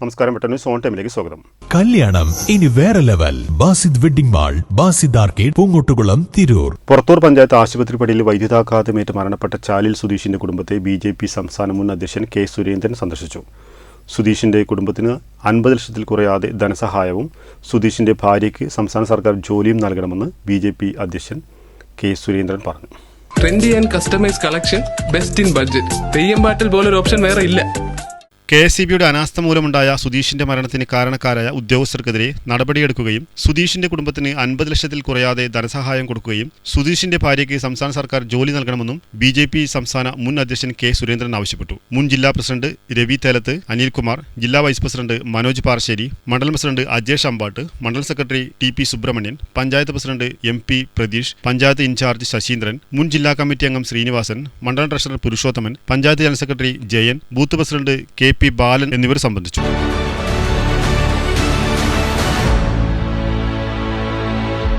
നമസ്കാരം പെട്ടെന്ന് സോൺ ടൈമിലേക്ക് സ്വാഗതം. കല്യാണം ഇനി വേറെ level. Basid wedding mall Basid arcade Poongottukulam Tirur. Purathur panchayat ആശുപത്രി പടിയിൽ വൈദ്യുതാഘാതമേറ്റ് മരണപ്പെട്ട ചാലിൽ സുധീഷിന്റെ കുടുംബത്തെ ബി ജെ പി സംസ്ഥാന മുൻ അധ്യക്ഷൻ കെ സുരേന്ദ്രൻ സന്ദർശിച്ചു. സുധീഷിന്റെ കുടുംബത്തിന് അൻപത് ലക്ഷത്തിൽ കുറയാതെ ധനസഹായവും സുധീഷിന്റെ ഭാര്യയ്ക്ക് സംസ്ഥാന സർക്കാർ ജോലിയും നൽകണമെന്ന് ബി ജെ പി അധ്യക്ഷൻ കെ സുരേന്ദ്രൻ പറഞ്ഞു. Trendy and customise collection best in budget Theyyam പാട്ടിൽ ഒരു ഓപ്ഷൻ വേറെ ഇല്ല. കെ എസ് സി ബിയുടെ അനാസ്ഥ മൂലമുണ്ടായ സുധീഷിന്റെ മരണത്തിന് കാരണക്കാരായ ഉദ്യോഗസ്ഥർക്കെതിരെ നടപടിയെടുക്കുകയും സുധീഷിന്റെ കുടുംബത്തിന് അൻപത് ലക്ഷത്തിൽ കുറയാതെ ധനസഹായം കൊടുക്കുകയും സുധീഷിന്റെ ഭാര്യയ്ക്ക് സംസ്ഥാന സർക്കാർ ജോലി നൽകണമെന്നും ബി ജെ പി സംസ്ഥാന മുൻ അധ്യക്ഷൻ കെ സുരേന്ദ്രൻ ആവശ്യപ്പെട്ടു. മുൻ ജില്ലാ പ്രസിഡന്റ് രവി തേലത്ത് അനിൽകുമാർ ജില്ലാ വൈസ് പ്രസിഡന്റ് മനോജ് പാറശ്ശേരി മണ്ഡലം പ്രസിഡന്റ് അജേഷ് അമ്പാട്ട് മണ്ഡലം secretary T P Subrahmanyan panchayat president M P Pratheesh panchayat incharge Sasheendran മുൻ ജില്ലാ കമ്മിറ്റി അംഗം ശ്രീനിവാസൻ മണ്ഡലം treasurer Purushothaman panchayat general secretary Jayan booth president K P Balan എന്നിവർ സംബന്ധിച്ചു.